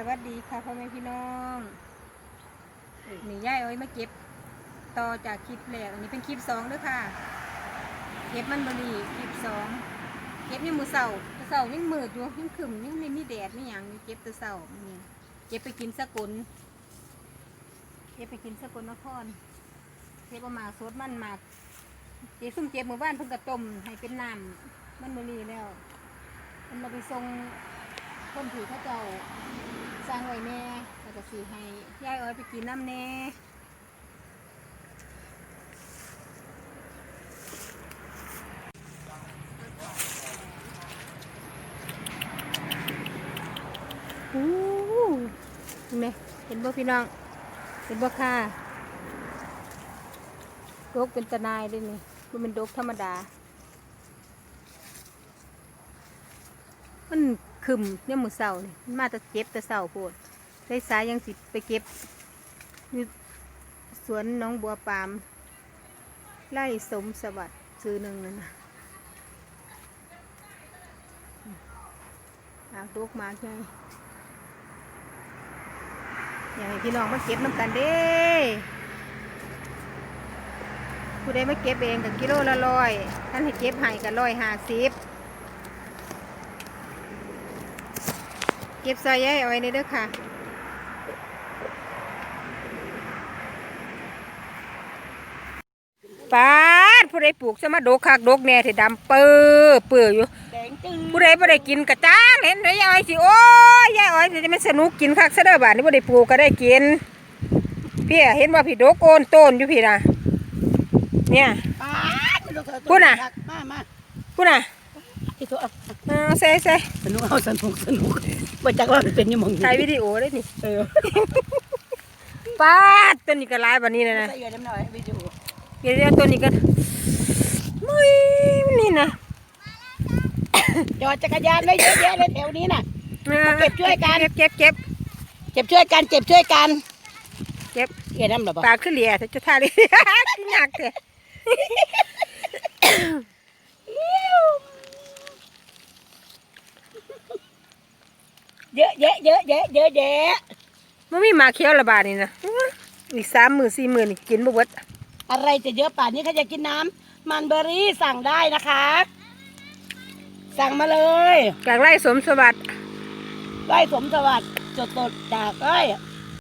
สวัสดีค่ะพ่อแม่พี่น้องนี่ย่ายเอาไว้มาเก็บต่อจากคลิปแรกอันนี้เป็นคลิปสองเด้วยค่ะ เก็บมันบรีคลิปสองเก็บยังมือเสาแต่เสายังมืดอยู่ยังขึ้มยังไม่มีแดดไม่หยังนี่เก็บแต่เสานี่เก็บไปกินสกุลเก็บไปกินสกุลนครเก็บเอามาสดมันหมากเก็บซุ่มเก็บหมู่บ้านเพิ่งกระต้มให้เป็นน้ำมันบรีแล้ว มันมาไปส่งคนถือเข้าเจ้า สร้างไว้แม่แล้วก็สีให้ยายเอ้ยไปกินน้ำแน่โอ้เห็นไหมเห็นบ่พี่น้อง เห็นบ่ค่ะดกเป็นตะนายเลยนี่มันเป็นดกธรรมดา มัน ขึมเนี่ยมือเสานี่มันมาแต่เก็บแต่เสาโพดได้สายยังสิไปเก็บอยู่สวนน้องบัวปามไล่สมสวัสดิ์ซื้อหนึ่งนั่นนะอาลูกมาใช่อยากให้พี่น้องมาเก็บน้ำกันเด้ผู้ใดมาเก็บเองกับกิโลละร้อยท่านให้เก็บให้กับร้อยห้าสิบ ก็บซอยย้ายเอาไว้ในเด้อค่ะปาดผู้ใดปลูกสมาดกคักดกแน่ที่ดำเปื้อเปื้ออยู่แดงจืดผู้ใดบ่ได้กินกระจ้างเห็นไหมยายอ้อยสิโอ้ยยายอ้อยสิจะไม่สนุกกินคักซะเด้อบาดนี้บ่ได้ปลูกก็ได้กินพี่อะเห็นว่าพี่ดกโอนต้นอยู่พี่นะเนี่ยป้าดไม่ต้องเธอพูดน่ะมามาพูดน่ะ ที่ตัวเอาเอาใส่ใส่สนุกเอาสนุกสนุกบ่จักว่ามันเป็นยังมองอยู่ถ่ายวิดีโอได้นี่เออปาดต้นนี้ก็หลายบัดนี้นะนะใส่เยอะน้ำหน่อยวิดีโอเดี๋ยวเดี๋ยวตัวนี้กันมุ้ยนี่นะจอดจักรยานไว้เยอะแยะเลยแถวนี้น่ะ เก็บช่วยกัน เก็บเก็บเก็บเจ็บช่วยกันเจ็บช่วยกันเก็บเห็นน้ำหรอบ่ปากขึ้นเหลียจะท่าเลย หนักเลย เยอะแยะเยอะแยะเยอะแยะมันมีหมาเคี้ยวระบาดนี่นะอีกสามหมื่นสี่หมื่นนี่กินบ่เบิดอะไรจะเยอะป่านนี้ใครจะกินน้ำมันเบอร์รี่สั่งได้นะคะ สั่งมาเลยจากไร่สมสวัสดิ์ไร่สมสวัสดิ์สดๆจากไร่